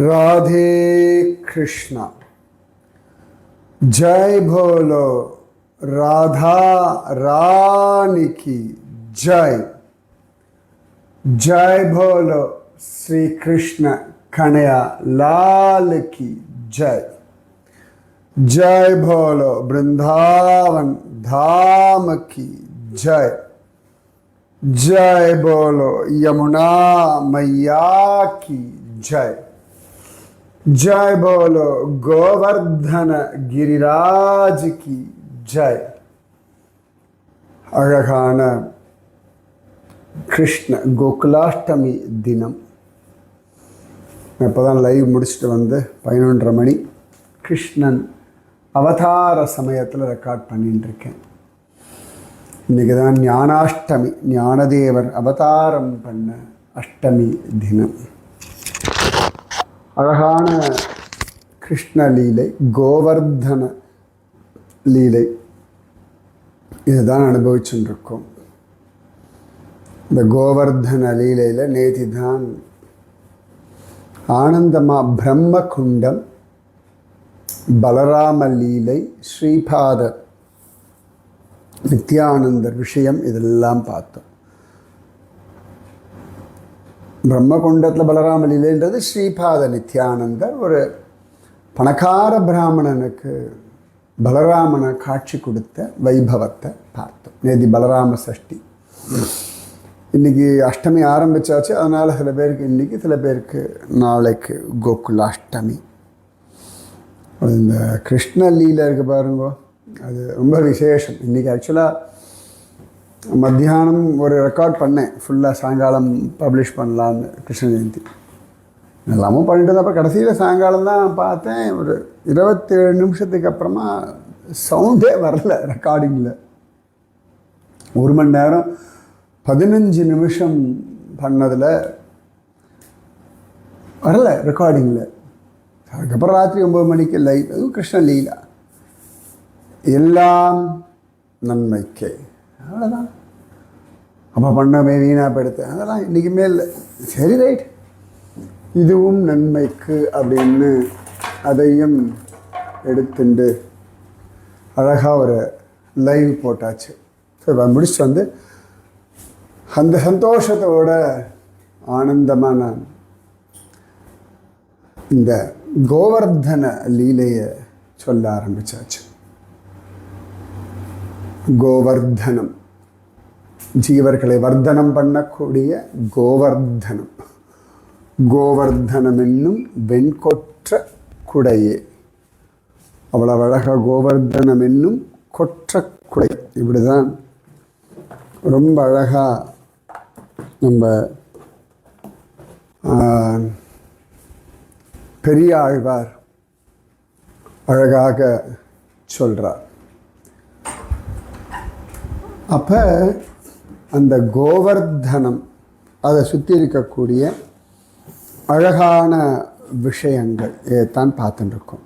राधे कृष्णा। जय भोलो। राधा रानी की जय। जय भोलो। श्री कृष्ण कन्हैया लाल की जय। जय भोलो। वृंदावन धाम की जय। जय बोलो यमुना मैया की जय। जय बोलो गोवर्धन गिरिराज की जय அழகான கிருஷ்ண கோகுலாஷ்டமி தினம் இப்போ தான் லைவ் முடிச்சுட்டு வந்து பதினொன்றரை மணி கிருஷ்ணன் அவதார சமயத்தில் ரெக்கார்ட் பண்ணிட்டு இருக்கேன் இன்றைக்கி தான் ஞானாஷ்டமி ஞானதேவர் அவதாரம் பண்ண அஷ்டமி தினம் அழகான கிருஷ்ண லீலை கோவர்தன லீலை. இதுதான் அனுபவிச்சுருக்கோம் இந்த கோவர்தன லீலையில் நேதி தான் ஆனந்தமா பிரம்ம குண்டம் பலராம லீலை ஸ்ரீபாத நித்யானந்தர் விஷயம் இதெல்லாம் பார்த்தோம். பிரம்மகுண்டத்தில் பலராம லீலைன்றது ஸ்ரீபாத நித்யானந்தர் ஒரு பணக்கார பிராமணனுக்கு பலராமனை காட்சி கொடுத்த வைபவத்தை பார்த்தோம். நேதி பலராம சஷ்டி. இன்னைக்கு அஷ்டமி ஆரம்பிச்சாச்சு. அதனால் சில பேருக்கு இன்னைக்கு சில பேருக்கு நாளைக்கு கோகுலாஷ்டமி. இந்த கிருஷ்ண லீலை இருக்குது பாருங்கோ. அது ரொம்ப விசேஷம். இன்றைக்கி ஆக்சுவலாக மத்தியானம் ஒரு ரெக்கார்ட் பண்ணேன். ஃபுல்லாக சாயங்காலம் பப்ளிஷ் பண்ணலான்னு கிருஷ்ண ஜெயந்தி. எல்லாமும் பண்ணிட்டு அப்புறம் கடைசியில் சாயங்காலம் தான் பார்த்தேன். ஒரு இருபத்தேழு நிமிஷத்துக்கு அப்புறமா சவுண்டே வரல ரெக்கார்டிங்கில் ஒரு மணி நேரம் பதினஞ்சு நிமிஷம் பண்ணதில் வரல ரெக்கார்டிங்கில் அதுக்கப்புறம் ராத்திரி ஒம்பது மணிக்கு லைவ் அதுவும் கிருஷ்ண லீலா. எல்லாம் நன்மைக்கே. அவ்வளோதான் அப்போ பண்ணமே வீணாக படுத்த அதெல்லாம் இன்றைக்குமே இல்லை சரி ரைட் இதுவும் நன்மைக்கு அப்படின்னு அதையும் எடுத்துண்டு அழகாக ஒரு லைவ் போட்டாச்சு. ஸோ முடிச்சுட்டு வந்து அந்த சந்தோஷத்தோட ஆனந்தமாக நான் இந்த கோவர்தன லீலையை சொல்ல ஆரம்பிச்சாச்சு. கோவர்தனம். ஜீவர்களை வர்த்தனம் பண்ணக்கூடிய கோவர்தனம். கோவர்தனம் என்னும் வெண்கொற்ற குடையே. அவ்வளவு அழகாக கோவர்தனம் என்னும் கொற்ற குடை. இப்படிதான் ரொம்ப அழகாக நம்ம பெரிய ஆழ்வார் அழகாக சொல்கிறார் அப்போ அந்த கோவர்தனம் அதை சுற்றி இருக்கக்கூடிய அழகான விஷயங்கள் தான் பார்த்துட்டுருக்கோம்.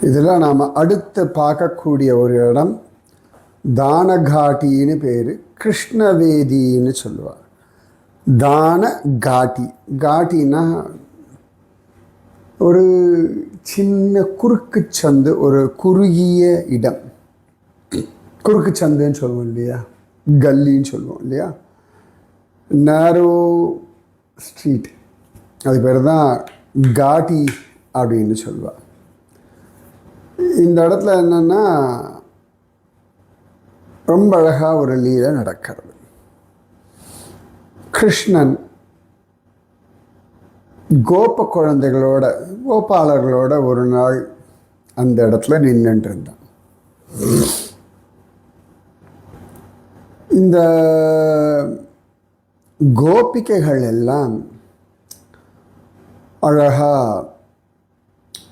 இதெல்லாம் நாம் அடுத்து பார்க்கக்கூடிய ஒரு இடம் தானகாட்டின்னு பேர் கிருஷ்ணவேதின்னு சொல்லுவார். தான காட்டி காட்டினா ஒரு சின்ன குறுக்கு சந்து ஒரு குறுகிய இடம். குறுக்கு சந்துன்னு சொல்லுவோம் இல்லையா? கல்லின்னு சொல்லுவோம் இல்லையா? நேரோ ஸ்ட்ரீட் அது பேர் தான் காட்டி அப்படின்னு சொல்லுவாள் இந்த இடத்துல என்னென்னா ரொம்ப அழகாக ஒரு லீலை நடக்கிறது. கிருஷ்ணன் கோப குழந்தைகளோட கோபாலர்களோட ஒரு நாள் அந்த இடத்துல நின்றுட்டு இருந்தான். இந்த கோபிகைகள் எல்லாம் அழகா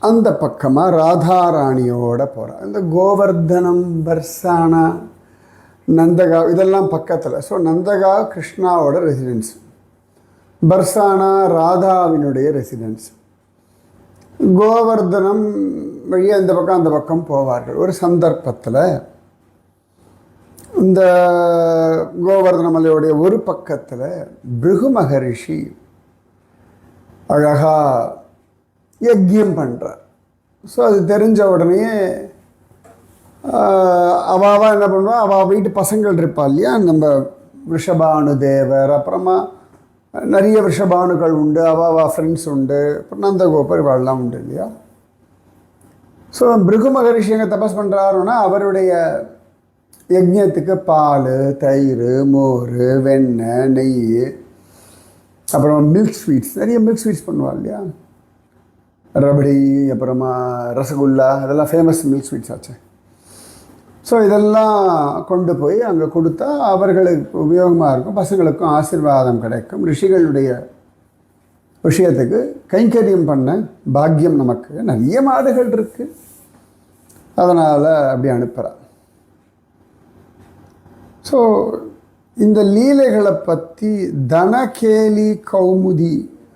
அந்த பக்கமாக ராதாராணியோட போகிறார் இந்த கோவர்தனம் பர்சானா நந்தகா இதெல்லாம் பக்கத்தில். ஸோ நந்தகா கிருஷ்ணாவோட ரெசிடென்ஸ் பர்சானா ராதாவினுடைய ரெசிடென்ஸ் கோவர்தனம் வழியாக இந்த பக்கம் அந்த பக்கம் போவார்கள். ஒரு சந்தர்ப்பத்தில் இந்த கோவர்தன மலையுடைய ஒரு பக்கத்தில் பிருகு மகரிஷி அழகாக யஜ்யம் பண்ணுறார் ஸோ அது தெரிஞ்ச உடனே அவாவா என்ன பண்ணுவா? அவள் வீட்டு பசங்கள் இருப்பா இல்லையா? நம்ம ரிஷபானு தேவர் அப்புறமா நிறைய ரிஷபானுகள் உண்டு அவாவா ஃப்ரெண்ட்ஸ் உண்டு அப்புறம் நந்தகோபர் இவாள்லாம் உண்டு இல்லையா? ஸோ பிருகு மகரிஷி எங்கே தபஸ் பண்ணுறாருன்னா அவருடைய யஜ்யத்துக்கு பால் தயிர் மோர் வெண்ணெய் நெய். அப்புறம் மில்க் ஸ்வீட்ஸ் நிறைய மில்க் ஸ்வீட்ஸ் பண்ணுவாள் இல்லையா? ரபடி அப்புறமா ரசகுல்லா அதெல்லாம் ஃபேமஸ் மில்க் ஸ்வீட்ஸ் ஆச்சு. ஸோ இதெல்லாம் கொண்டு போய் அங்கே கொடுத்தா அவர்களுக்கு உபயோகமாக இருக்கும் பசங்களுக்கும் ஆசீர்வாதம் கிடைக்கும். ரிஷிகளுடைய விஷயத்துக்கு கைங்கரியம் பண்ண பாக்கியம் நமக்கு. நிறைய மாடுகள் இருக்குது அதனால் அப்படி அனுப்புகிறார் ஸோ இந்த லீலைகளை பற்றி தனகேலி கௌமுதி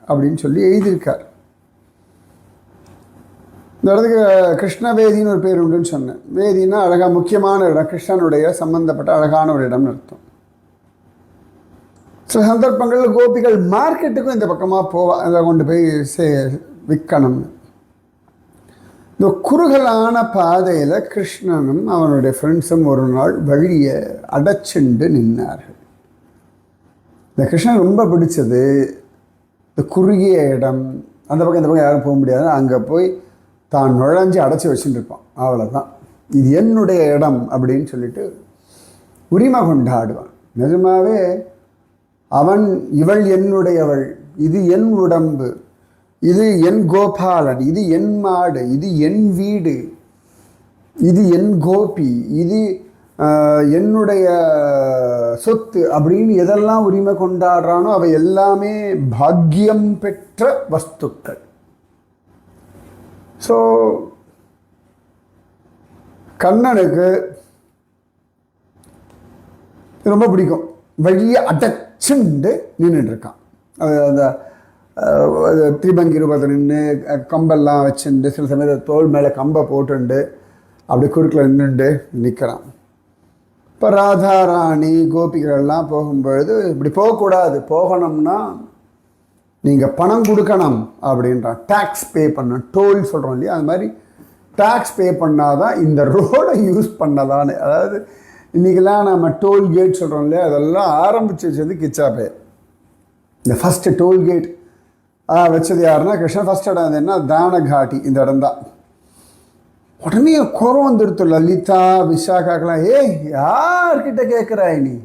அப்படின்னு சொல்லி எழுதியிருக்கார். இந்த இடத்துக்கு கிருஷ்ணவேதின்னு ஒரு பேர் உண்டுன்னு சொன்னேன். வேதினா அழகாக முக்கியமான இடம் கிருஷ்ணனுடைய சம்பந்தப்பட்ட அழகான ஒரு இடம்னு அர்த்தம். சில சந்தர்ப்பங்களில் கோபிகள் மார்க்கெட்டுக்கும் இந்த பக்கமாக போவா அதை கொண்டு போய் சே விற்கணும்னு. இந்த குறுகலான பாதையில் கிருஷ்ணனும் அவனுடைய ஃப்ரெண்ட்ஸும் ஒரு நாள் வழியை அடைச்சுண்டு நின்னார்கள். இந்த கிருஷ்ணன் ரொம்ப பிடிச்சது இந்த குறுகிய இடம் அந்த பக்கம் இந்த பக்கம் யாரும் போக முடியாது அங்கே போய் தான் நுழைஞ்சு அடைச்சி வச்சுட்டு இருப்பான். அவ்வளோதான் இது என்னுடைய இடம் அப்படின்னு சொல்லிட்டு உரிமை கொண்டாடுவான். நிஜமாவே அவன் இவள் என்னுடையவள் இது என் உடம்பு இது என் கோபாலன் இது என் மாடு இது என் வீடு இது என் கோபி இது என்னுடைய சொத்து அப்படின்னு எதெல்லாம் உரிமை கொண்டாடுறானோ அவை எல்லாமே பாக்கியம் பெற்ற வஸ்துக்கள். ஸோ கண்ணனுக்கு ரொம்ப பிடிக்கும். வழியை அடைச்சுண்டு நின்றுட்டு இருக்கான். அது அந்த அஹ், திரிபங்கி ரூபத்தில் நின்று கம்பெல்லாம் வச்சுண்டு சில சமயத்தில் தோல் மேலே கம்பை போட்டுண்டு அப்படி குறுக்கில் நின்றுண்டு நிற்கிறான் இப்போ ராதாராணி கோபிகளெல்லாம் போகும்பொழுது இப்படி போகக்கூடாது போகணும்னா நீங்கள் பணம் கொடுக்கணும் அப்படின்றான். டேக்ஸ் பே பண்ணணும். டோல் சொல்கிறோம் இல்லையா? அது மாதிரி டேக்ஸ் பே பண்ணாதான் இந்த ரோடை யூஸ் பண்ணலான்னு. அதாவது இன்றைக்கெல்லாம் நம்ம டோல்கேட் சொல்கிறோம் இல்லையா? அதெல்லாம் ஆரம்பிச்சு வச்சது கிச்சாப்பே இந்த ஃபஸ்ட்டு டோல்கேட் வச்சது யாருன்னா கிருஷ்ணன் ஃபஸ்ட் இடம் அது என்ன? தானகாட்டி. இந்த இடம் தான். உடனே கோரம் வந்துடுத்து. லலிதா விசாகாக்கெல்லாம் ஏய் யார்கிட்ட கேட்குறாய் நீ?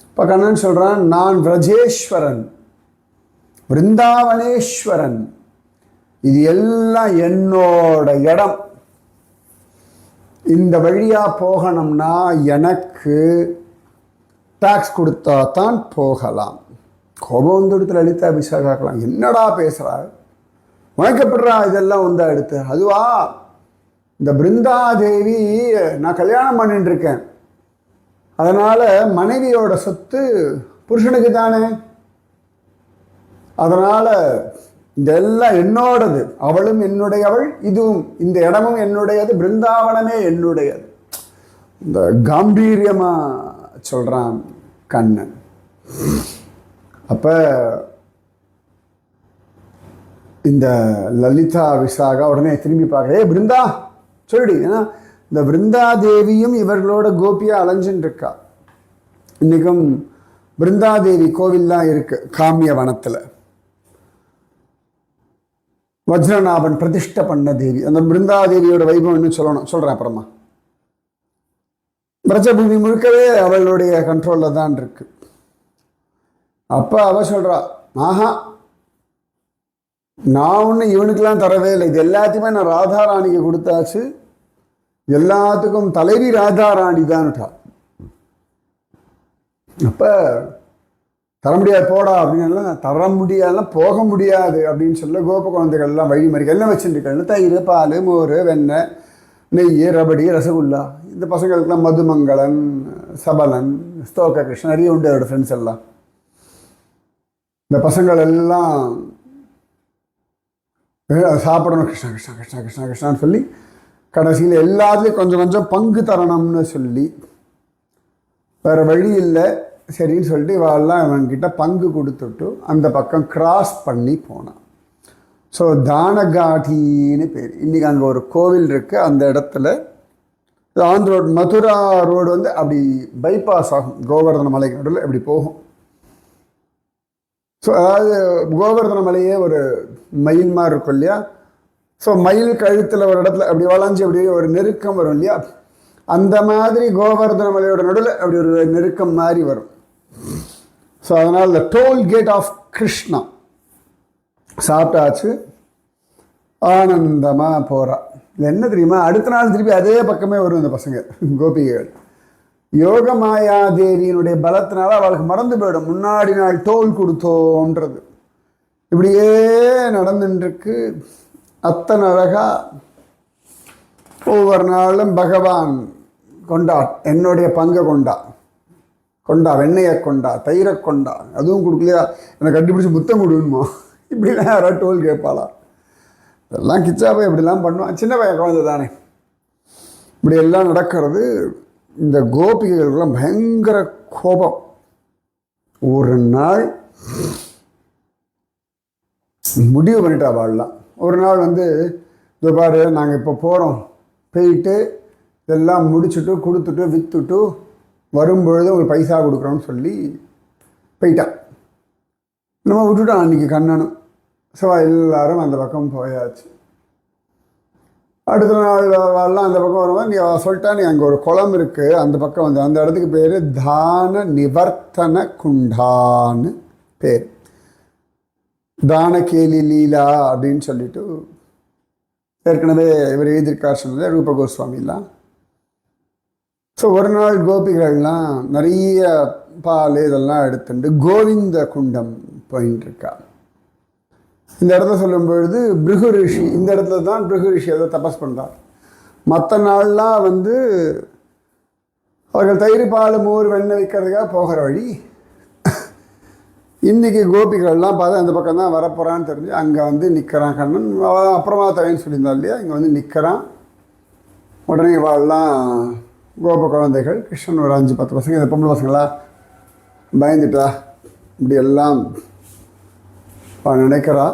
இப்போ கண்ணன் சொல்கிறான் நான் விரஜேஸ்வரன். பிருந்தாவனேஸ்வரன் இது எல்லாம் என்னோட இடம். இந்த வழியாக போகணும்னா எனக்கு டாக்ஸ் கொடுத்தா தான் போகலாம். கோபம் வந்துடுத்து லலிதா அபிஷேகாக்கலாம் என்னடா பேசுகிறா உனக்கு இதெல்லாம் வந்தா எடுத்து அதுவா? இந்த பிருந்தாதேவி நான் கல்யாணம் பண்ணிட்டு இருக்கேன் அதனால் மனைவியோட சொத்து புருஷனுக்கு தானே? அதனால் இதெல்லாம் என்னோடது. அவளும் என்னுடையவள் இதுவும் இந்த இடமும் என்னுடையது பிருந்தாவனமே என்னுடையது. இந்த காம்பீரியமாக சொல்கிறான் கண்ணன். அப்போ இந்த லலிதா விசாகா உடனே திரும்பி பார்க்குறே பிருந்தா சொல்லிடு. ஏன்னா இந்த பிருந்தா தேவியும் இவர்களோட கோபியா அலைஞ்சுன்னு இருக்கா. இன்றைக்கும் பிருந்தாதேவி கோவில்லாம் இருக்கு காமிய வனத்தில். வஜ்ரநாபன் பிரதிஷ்ட பண்ண தேவி. அந்த பிருந்தாதேவியோட வைபவம் இன்னும் சொல்லணும் சொல்கிறேன் அப்புறமா. பிரஜபூமி முழுக்கவே அவளுடைய கண்ட்ரோலில் தான் இருக்கு. அப்போ அவ சொல்கிறா ஆஹா நான் ஒன்று இவனுக்கெல்லாம் தரவே இல்லை. இது எல்லாத்தையுமே நான் ராதாராணிக்கு கொடுத்தாச்சு. எல்லாத்துக்கும் தலைவி ராதாராணி தான்ட்டா அப்போ தர முடியாது போடா அப்படின்னு தர முடியாதுலாம் போக முடியாது அப்படின்னு சொல்ல கோப குழந்தைகள்லாம் வழி மறிக்க எல்லாம் வச்சுருக்கேன் தயிர் பால் மோர் வெண்ணெய் நெய் ரபடி ரசகுல்லா இந்த பசங்களுக்கெல்லாம் மதுமங்கலன் சபலன் ஸ்தோக கிருஷ்ணன் நிறைய உண்டு அதோட ஃப்ரெண்ட்ஸ் எல்லாம். இந்த பசங்கள் எல்லாம் சாப்பிடணும் கிருஷ்ணா கிருஷ்ணா கிருஷ்ணா கிருஷ்ணா கிருஷ்ணான்னு சொல்லி கடைசியில் எல்லாத்துலேயும் கொஞ்சம் கொஞ்சம் பங்கு தரணும்னு சொல்லி. வேறு வழி இல்லை சரின்னு சொல்லிட்டு இவாளெல்லாம் இவன்கிட்ட பங்கு கொடுத்துட்டு அந்த பக்கம் கிராஸ் பண்ணி போனான். ஸோ தானகாட்டின்னு பேர். இன்றைக்கி அங்கே ஒரு கோவில் இருக்குது அந்த இடத்துல ஆந்திரோடு மதுரா ரோடு வந்து அப்படி பைபாஸ் ஆகும். கோவர்தன மலைக்கு நடுவில் இப்படி போகும். ஸோ அதாவது கோவர்தன மலையே ஒரு மயில் மாதிரி இருக்கும் இல்லையா? ஸோ மயில் கழுத்தில் ஒரு இடத்துல அப்படி வளைஞ்சு அப்படி ஒரு நெருக்கம் வரும் இல்லையா? அந்த மாதிரி கோவர்தன மலையோட நடுவில் அப்படி ஒரு நெருக்கம் மாதிரி வரும். ஸோ அதனால் இந்த டோல் கேட் ஆஃப் கிருஷ்ணா சாப்பிட்டாச்சு. ஆனந்தமாக போகிறா இது என்ன தெரியுமா? அடுத்த நாள் திருப்பி அதே பக்கமே வரும் இந்த பசங்க கோபிகைகள். யோக மாயா பலத்தினால அவளுக்கு மறந்து போயிடும். முன்னாடி நாள் தோல் கொடுத்தோன்றது. இப்படியே நடந்துட்டுருக்கு அத்தனை அழகா ஒவ்வொரு நாளும் பகவான் கொண்டா என்னுடைய பங்கை கொண்டா. கொண்டா வெண்ணையை கொண்டா தயிரை கொண்டா. அதுவும் கொடுக்கலையா? எனக்கு கண்டுபிடிச்சி முத்தம் கொடுக்கணுமோ? இப்படிலாம் யாராவது டோல் கேட்பாளா? இதெல்லாம் கிச்சாவை இப்படிலாம் பண்ணுவான். சின்ன பையன் குழந்தை தானே இப்படி எல்லாம் நடக்கிறது இந்த கோபிகைகளுக்கெல்லாம் பயங்கர கோபம். ஒரு நாள் முடிவு பண்ணிட்டா வாழலாம். ஒரு நாள் வந்து இதோ பாரு நாங்கள் இப்போ போகிறோம் போயிட்டு இதெல்லாம் முடிச்சுட்டு கொடுத்துட்டு விற்றுட்டு வரும்பொழுது ஒரு பைசா கொடுக்குறோன்னு சொல்லி போயிட்டான் நம்ம விட்டுட்டோம் அன்றைக்கி கண்ணனும். ஸோ எல்லாரும் அந்த பக்கம் போயாச்சு. அடுத்த நாள் எல்லாம் அந்த பக்கம் வரும்போது நீ சொல்லிட்டா நீ அங்கே ஒரு குளம் இருக்குது அந்த பக்கம் வந்து அந்த இடத்துக்கு பேர் தான நிவர்த்தன குண்டான்னு பேர். தானகேலி லீலா அப்படின்னு சொல்லிட்டு ஏற்கனவே இவர் எழுதியிருக்கார் சொன்னது ரூப கோஸ்வாமிலாம். ஸோ ஒரு நாள் கோபிகள்லாம் நிறைய பால் இதெல்லாம் எடுத்துட்டு கோவிந்த குண்டம் போயின்னு இருக்கா இந்த இடத்த சொல்லும் பொழுது பிருகு ரிஷி. இந்த இடத்துல தான் பிருகு ரிஷி அதை தபஸ் பண்ணுறார் மற்ற நாள்லாம் வந்து அவர்கள் தயிர் பால் மோர் வெண்ணெய் விற்கிறதுக்காக போகிற வழி. இன்றைக்கி கோபிகள்லாம் பார்த்தா அந்த பக்கம் தான் வரப்போகிறான்னு தெரிஞ்சு அங்கே வந்து நிற்கிறான் கண்ணன். அவன் அப்புறமா தவேன்னு சொல்லியிருந்தா இல்லையா? இங்கே வந்து நிற்கிறான் உடனே வாழலாம் கோப குழந்தைகள் கிருஷ்ணன் ஒரு அஞ்சு பத்து பசங்க இந்த பொம்பளை பசங்களா பயந்துட்டா இப்படி எல்லாம் அவன் நினைக்கிறா.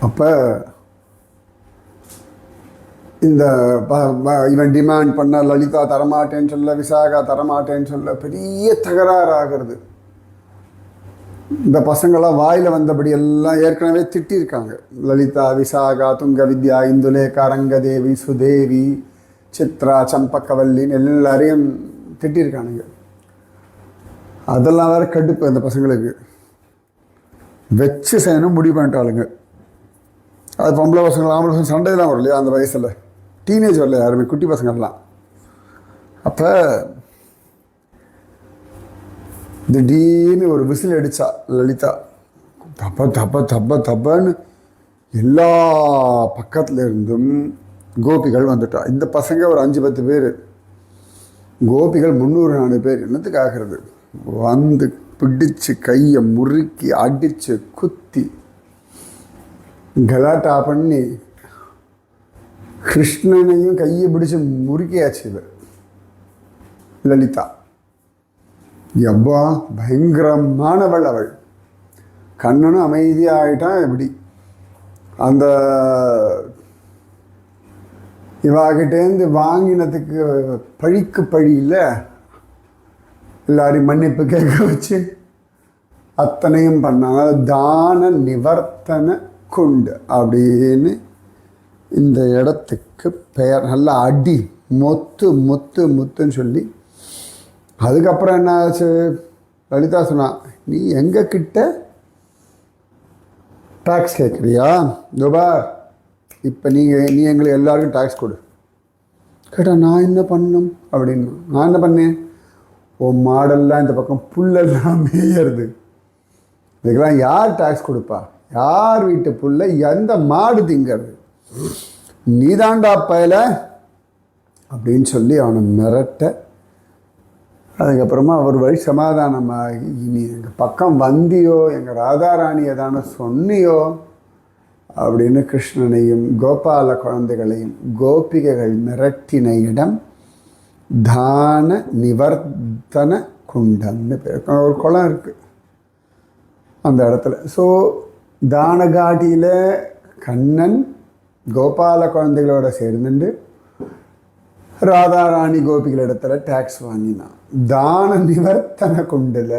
அப்போ இந்த ப- இவன் டிமாண்ட் பண்ண லலிதா தரமாட்டேன்னு சொல்ல விசாகா தரமாட்டேன்னு சொல்ல பெரிய தகராறு ஆகிறது இந்த பசங்களாம் வாயில் வந்தபடி எல்லாம் ஏற்கனவே திட்டியிருக்காங்க லலிதா விசாகா துங்க வித்யா இந்துலேகா ரங்கதேவி சுதேவி சித்ரா சம்பக்கவல்லின்னு எல்லாரையும் திட்டியிருக்கானுங்க அதெல்லாம் வேற கடுப்பு அந்த பசங்களுக்கு. வச்சு செய்யணும் முடிவு பண்ணிட்டாளுங்க அது பொம்பளை பசங்க ஆம்பளை பசங்க சண்டையெல்லாம் வரும் இல்லையா அந்த வயசில்? டீனேஜ் வரல யாருமே? குட்டி பசங்கள்லாம். அப்போ திடீர்னு ஒரு விசில் அடித்தா லலிதா தப்ப தப்ப தப்ப தப்பன்னு எல்லா பக்கத்துல இருந்தும் கோபிகள் வந்துட்டா. இந்த பசங்க ஒரு அஞ்சு பத்து பேர். கோபிகள் முந்நூறு நாலு பேர் என்னத்துக்கு ஆகிறது? வந்து பிடிச்சு கையை முறுக்கி அடிச்சு குத்தி கலாட்டா பண்ணி கிருஷ்ணனையும் கையை பிடிச்சு முறுக்கியாச்சு இவர். லலிதா. எவ்வா பயங்கரமானவள் அவள். கண்ணனும் அமைதியாகிட்டான் எப்படி அந்த இவாகிட்டேருந்து வாங்கினதுக்கு பழிக்கு பழி இல்லை எல்லாரையும் மன்னிப்பு கேட்க வச்சு அத்தனையும் பண்ணாங்க. தான நிவர்த்தன குண்டு அப்படின்னு இந்த இடத்துக்கு பெயர் நல்லா அடி மொத்து மொத்து முத்துன்னு சொல்லி. அதுக்கப்புறம் என்ன ஆச்சு? லலிதா சொன்னா நீ எங்க கிட்ட டாக்ஸ் கேட்குறியா துபார் இப்போ நீங்கள் நீ எங்களுக்கு எல்லாருக்கும் டாக்ஸ் கொடு. கேட்டால் நான் என்ன பண்ணும்? அப்படின்னு நான் என்ன பண்ணேன்? ஓ மாடெல்லாம் இந்த பக்கம் புல்லெல்லாம் மேயறது. இதுக்கெல்லாம் யார் டாக்ஸ் கொடுப்பா? யார் வீட்டு புல்லை? எந்த மாடு திங்கிறது? நீதாண்டா பயல? அப்படின்னு சொல்லி அவனை மிரட்ட அதுக்கப்புறமா ஒரு வழி சமாதானமாகி இனி எங்கள் பக்கம் வந்தியோ? எங்கள் ராதாராணியை தானே சொன்னியோ? அப்படின்னு கிருஷ்ணனையும் கோபால குழந்தைகளையும் கோபிகைகள் மிரட்டின இடம் தான நிவர்த்தன குண்டம்னு பேர். ஒரு குளம் இருக்குது அந்த இடத்துல. ஸோ தானகாட்டியில் கண்ணன் கோபால குழந்தைகளோட சேர்ந்துட்டு ராதாராணி கோபிகள் இடத்துல டேக்ஸ் வாங்கினான். தான நிவர்த்தன குண்டில்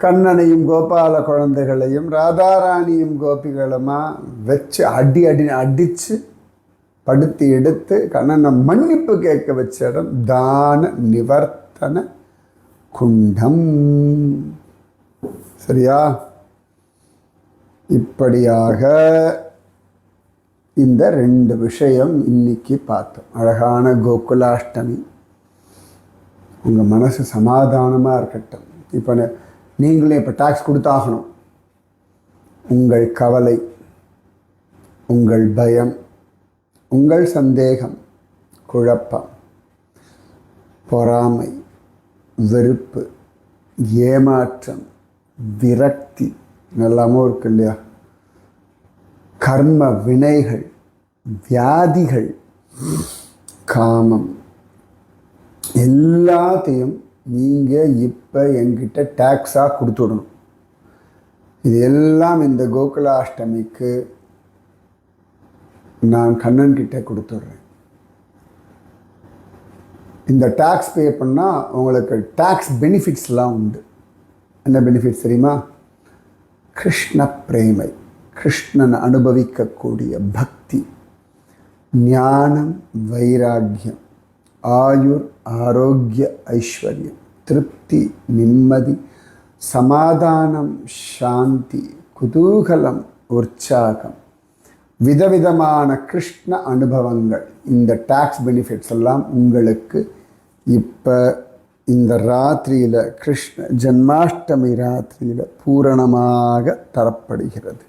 கண்ணனையும் கோபால குழந்தைகளையும் ராதாராணியும் கோபிகளுமா வச்சு அடி அடி அடித்து படுத்தி எடுத்து கண்ணனை மன்னிப்பு கேட்க வச்ச இடம் தான நிவர்த்தன குண்டம். சரியா? இப்படியாக இந்த ரெண்டு விஷயம் இன்னைக்கு பார்த்தோம். அழகான கோகுலாஷ்டமி. உங்கள் மனசு சமாதானமாக இருக்கட்டும். இப்போ நீங்களே இப்போ டாக்ஸ் கொடுத்தாகணும். உங்கள் கவலை உங்கள் பயம் உங்கள் சந்தேகம் குழப்பம் பொறாமை வெறுப்பு ஏமாற்றம் விரக்தி எல்லாமும் இருக்கு இல்லையா? கர்ம வினைகள் வியாதிகள் காமம் எல்லாத்தையும் நீங்கள் இப்போ என்கிட்ட டேக்ஸாக கொடுத்துடணும் இது எல்லாம் இந்த கோகுலாஷ்டமிக்கு நான் கண்ணன் கிட்டே கொடுத்துட்றேன். இந்த டேக்ஸ் பே பண்ணால் உங்களுக்கு டேக்ஸ் பெனிஃபிட்ஸ்லாம் உண்டு. என்ன பெனிஃபிட்ஸ் தெரியுமா? கிருஷ்ண பிரேமை கிருஷ்ணன் அனுபவிக்கக்கூடிய பக்தி ஞானம் வைராக்கியம் ஆயுர் ஆரோக்கிய ஐஸ்வர்யம் திருப்தி நிம்மதி சமாதானம் சாந்தி குதூகலம் உற்சாகம் விதவிதமான கிருஷ்ண அனுபவங்கள். இந்த டேக்ஸ் பெனிஃபிட்ஸ் எல்லாம் உங்களுக்கு இப்போ இந்த ராத்திரியில் கிருஷ்ண ஜன்மாஷ்டமி ராத்திரியில் பூரணமாக தரப்படுகிறது.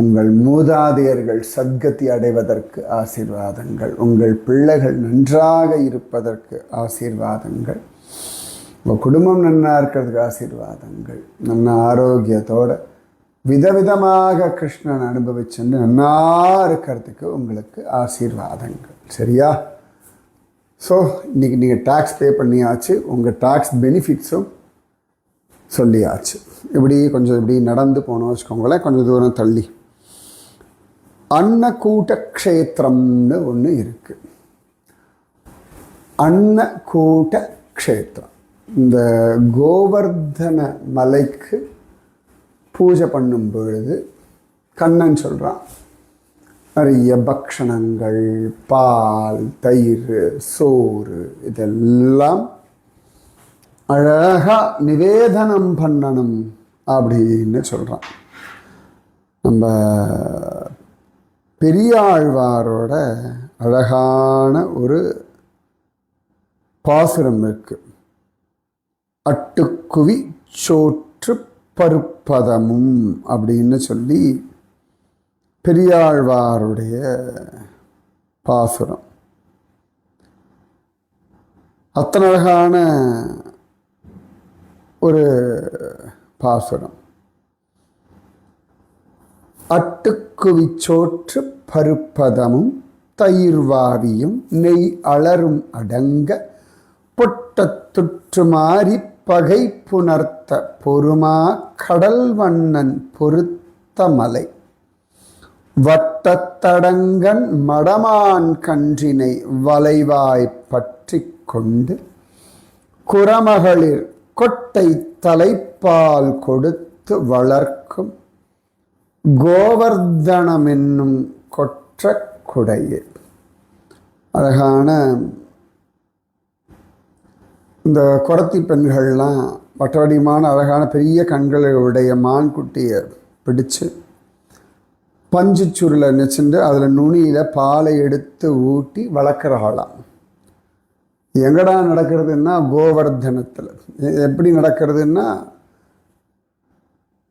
உங்கள் மூதாதையர்கள் சத்கதி அடைவதற்கு ஆசீர்வாதங்கள். உங்கள் பிள்ளைகள் நன்றாக இருப்பதற்கு ஆசீர்வாதங்கள். உங்கள் குடும்பம் நன்னா இருக்கிறதுக்கு ஆசீர்வாதங்கள். நல்ல ஆரோக்கியத்தோடு விதவிதமாக கிருஷ்ணன் அனுபவிச்சுன்னு நன்னா இருக்கிறதுக்கு உங்களுக்கு ஆசீர்வாதங்கள். சரியா? ஸோ இன்றைக்கி நீங்கள் டேக்ஸ் பே பண்ணியாச்சு. உங்கள் டேக்ஸ் பெனிஃபிட்ஸும் சொல்லியாச்சு. இப்படி கொஞ்சம் இப்படி நடந்து போனோம் வச்சுக்கோங்களேன். கொஞ்சம் தூரம் தள்ளி. அன்னக்கூட்ட க்ஷேத்திரம்னு ஒன்று இருக்குது அன்னக்கூட்ட க்ஷேத்திரம் இந்த கோவர்தன மலைக்கு பூஜை பண்ணும் பொழுது கண்ணன் சொல்கிறான் நிறைய பக்ஷணங்கள் பால் தயிர் சோறு இதெல்லாம் அழகாக நிவேதனம் பண்ணணும் அப்படின்னு சொல்கிறான் நம்ம பெரியாழ்வாரோட அழகான ஒரு பாசுரம் இருக்குது அட்டுக்குவி சோற்று பருப்பதமும் அப்படின்னு சொல்லி பெரியாழ்வாருடைய பாசுரம். அத்தனை அழகான ஒரு பாசுரம். அட்டுக்குவிச்சோற்று பருப்பதமும் தயிர்வாவியும் நெய் அலரும் அடங்க பொட்டத்துற்று மாறி பகை புணர்த்த பொறுமா கடல் வண்ணன் பொருத்த மலை. வட்டத்தடங்கன் மடமான் கன்றினை வளைவாய் பற்றி கொண்டு குரமகளிர் கொட்டை தலைப்பால் கொடுத்து வளர்க்கும் கோவர்தனமென்னும் கொற்ற குடையே. அழகான இந்த குரத்தி பெண்கள்லாம் வட்டவடிமான அழகான பெரிய கண்களை உடைய மான்குட்டியை பிடிச்சு பஞ்சு சுருளை நெச்சுண்டு அதில் நுனியில் பாலை எடுத்து ஊட்டி வளர்க்குறாளாம். எங்கடா நடக்கிறதுன்னா கோவர்தனத்தில். எப்படி நடக்கிறதுன்னா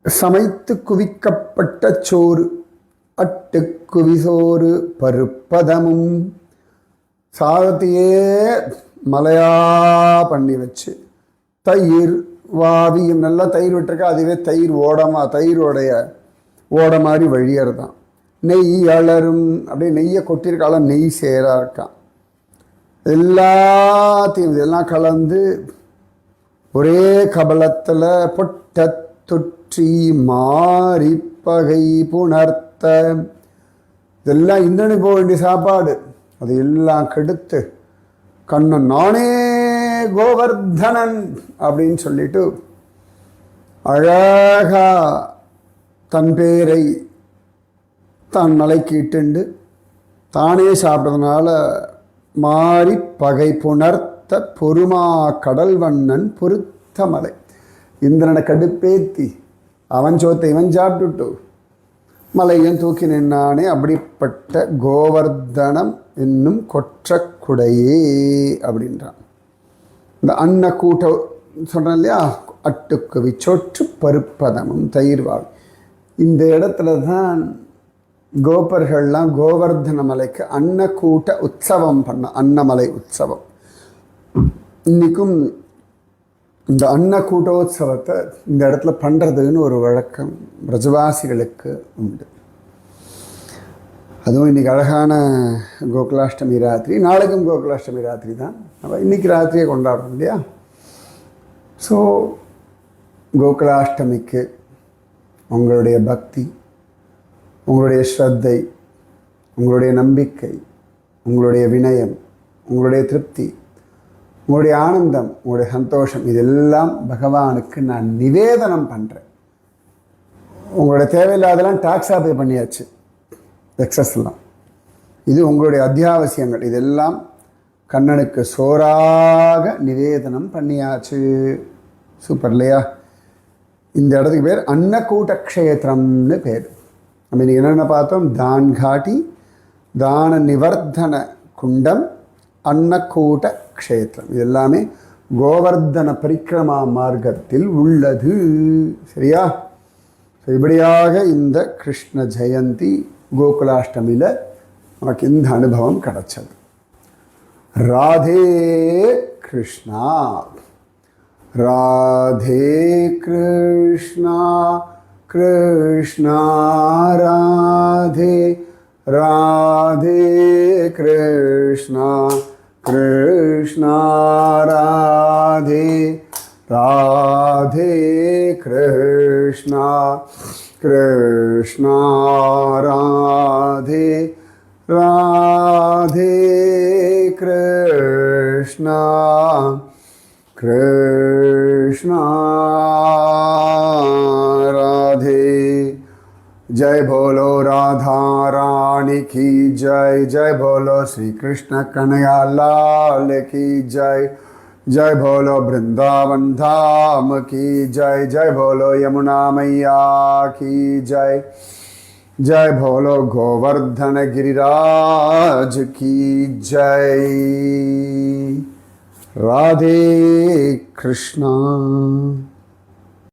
சமைத்து குவிக்கப்பட்ட சோறு அட்டு குவிசோறு பருப்பதமும் சாதத்தையே மலையா பண்ணி வச்சு. தயிர் வாவியும் நல்லா தயிர் விட்டுருக்கா அதுவே தயிர் ஓடமா தயிரோடைய ஓட மாதிரி வழியறதான். நெய் அலரும் அப்படியே நெய்யை கொட்டியிருக்காலும் நெய் சேரா இருக்கான் எல்லாத்தையும் இதெல்லாம் கலந்து ஒரே கபலத்தில் பொட்ட தொற்றி மாறி பகை புணர்த்த. இதெல்லாம் இந்திரனுக்கு போக வேண்டிய சாப்பாடு. அது எல்லாம் கெடுத்து கண்ணன் நானே கோவர்தனன் அப்படின்னு சொல்லிட்டு அழகா தன் பேரை தான் மலைக்கு இட்டுண்டு தானே சாப்பிட்றதுனால மாறி பகை புணர்த்த பொறுமா கடல் வண்ணன் பொருத்த மலை. இந்திரனை கடுப்பேத்தி அவன் சோத்தை இவன் சாப்பிட்டுட்டு மலையும் தூக்கி நின்னானே அப்படிப்பட்ட கோவர்தனம் என்னும் கொற்றக்குடையே அப்படின்றான். இந்த அன்னக்கூட்ட சொல்கிறேன் இல்லையா? அட்டுக்குவி சொற்று பருப்பதமும் தயிர்வாள் இந்த இடத்துல தான் கோபர்கள்லாம் கோவர்தன மலைக்கு அன்னக்கூட்ட உற்சவம் பண்ண அன்னமலை உற்சவம். இன்றைக்கும் இந்த அன்னக்கூட்டோத்சவத்தை இந்த இடத்துல பண்ணுறதுன்னு ஒரு வழக்கம் பிரஜவாசிகளுக்கு உண்டு. அதுவும் இன்றைக்கி அழகான கோகுலாஷ்டமி ராத்திரி. நாளைக்கும் கோகுலாஷ்டமி ராத்திரி தான். நம்ம இன்றைக்கி ராத்திரியை கொண்டாடுறோம் இல்லையா? ஸோ கோகுலாஷ்டமிக்கு உங்களுடைய பக்தி உங்களுடைய ஸ்ரத்தை உங்களுடைய நம்பிக்கை உங்களுடைய வினயம் உங்களுடைய திருப்தி உங்களுடைய ஆனந்தம் உங்களுடைய சந்தோஷம் இதெல்லாம் பகவானுக்கு நான் நிவேதனம் பண்ணுறேன் உங்களுடைய தேவையில்லாதெல்லாம் டாக்ஸாக பே பண்ணியாச்சு. எக்ஸஸ்லாம் இது உங்களுடைய அத்தியாவசியங்கள். இதெல்லாம் கண்ணனுக்கு சோறாக நிவேதனம் பண்ணியாச்சு. சூப்பர் இல்லையா? இந்த இடத்துக்கு பேர் அன்னக்கூட்ட க்ஷேத்திரம்னு பேர். நம்ம இன்னைக்கு என்னென்ன பார்த்தோம்? தான் காட்டி தான நிவர்த்தன குண்டம் அன்னக்கூட்ட க்ஷேத்திரம் இது எல்லாமே கோவர்தன பரிக்கிரமா மார்க்கத்தில் உள்ளது. சரியா? இப்படியாக இந்த கிருஷ்ண ஜெயந்தி கோகுலாஷ்டமியில் நமக்கு இந்த அனுபவம் கிடைச்சது ராதே கிருஷ்ணா ராதே கிருஷ்ணா கிருஷ்ணா ராதே ராதே கிருஷ்ணா கிருஷ்ணா ராதே राधे कृष्णा कृष्णा राधे राधे कृष्णा कृष्णा राधे। जय बोलो राधा रानी की जय जय बोलो श्री कृष्ण कन्हैया लाल की जय। जय भोलो वृंदावन धाम की जय जय भोलो यमुना मैया की जय। जय भोलो गोवर्धन गिरिराज की जय। राधे कृष्णा।